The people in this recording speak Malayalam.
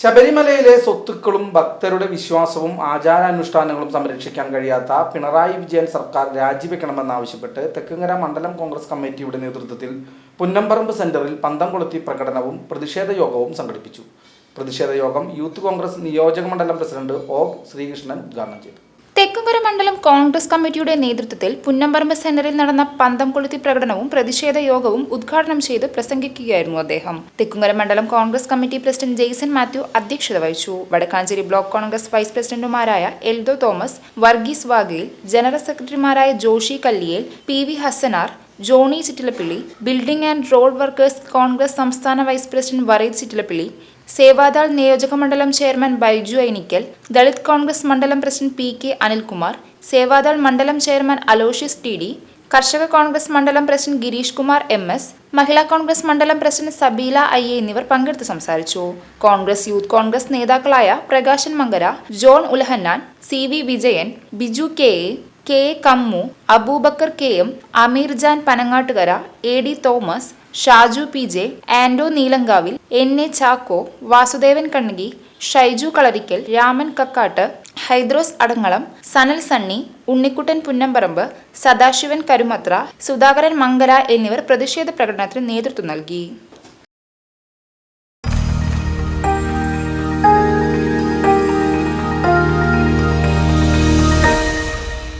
ശബരിമലയിലെ സ്വത്തുക്കളും ഭക്തരുടെ വിശ്വാസവും ആചാരാനുഷ്ഠാനങ്ങളും സംരക്ഷിക്കാൻ കഴിയാത്ത പിണറായി വിജയൻ സർക്കാർ രാജിവെക്കണമെന്നാവശ്യപ്പെട്ട് തെക്കുങ്ങര മണ്ഡലം കോൺഗ്രസ് കമ്മിറ്റിയുടെ നേതൃത്വത്തിൽ പുന്നമ്പറമ്പ് സെന്ററിൽ പന്തം കൊളുത്തി പ്രകടനവും പ്രതിഷേധ യോഗവും സംഘടിപ്പിച്ചു. പ്രതിഷേധ യോഗം യൂത്ത് കോൺഗ്രസ് നിയോജക മണ്ഡലം പ്രസിഡന്റ് ഒ ശ്രീകൃഷ്ണൻ ഉദ്ഘാടനം ചെയ്തു. തെക്കുംകര മണ്ഡലം കോൺഗ്രസ് കമ്മിറ്റിയുടെ നേതൃത്വത്തിൽ പുന്നമ്പറമ്പ് സെന്ററിൽ നടന്ന പന്തം കൊളുത്തി പ്രകടനവും പ്രതിഷേധ യോഗവും ഉദ്ഘാടനം ചെയ്ത് പ്രസംഗിക്കുകയായിരുന്നു അദ്ദേഹം. തെക്കുംകര മണ്ഡലം കോൺഗ്രസ് കമ്മിറ്റി പ്രസിഡന്റ് ജെയ്സൺ മാത്യു അധ്യക്ഷത വഹിച്ചു. വടക്കാഞ്ചേരി ബ്ലോക്ക് കോൺഗ്രസ് വൈസ് പ്രസിഡന്റുമാരായ എൽദോ തോമസ് വർഗീസ് വാഗേൽ ജനറൽ സെക്രട്ടറിമാരായ Joshy Kalliyel P V Hassanar Johny Chittilappilly building and road workers Congress സംസ്ഥാന വൈസ് പ്രസിഡന്റ് വറീദ് ചിറ്റിലപ്പിള്ളി സേവാദാൾ നിയോജക മണ്ഡലം ചെയർമാൻ ബൈജു ഐനിക്കൽ ദളിത് കോൺഗ്രസ് മണ്ഡലം president P K Anilkumar Sevadal മണ്ഡലം chairman Aloysius T D Karshaka Congress മണ്ഡലം president Gireesh Kumar M S Mahila Congress മണ്ഡലം പ്രസിഡന്റ് സബീല ഐ എ എന്നിവർ പങ്കെടുത്ത് സംസാരിച്ചു. കോൺഗ്രസ് യൂത്ത് കോൺഗ്രസ് നേതാക്കളായ Prakashan Mankara John Ulahannan C V Vijayan Biju K A K. Kammu Aboobacker K. M Ameer Jan Panangattukara A. D. Thomas Shaju P. J Ando Neelankavil N. A. Chacko Vasudevan Kannaki Shaiju Kalarikkal Raman Kakkattu Haidros Adangalam Sanal Sunny Unnikuttan Punnamparambu Sadasivan Karumathra Sudhakaran Mangala എന്നിവർ പ്രതിഷേധ പ്രകടനത്തിന് നേതൃത്വം നൽകി.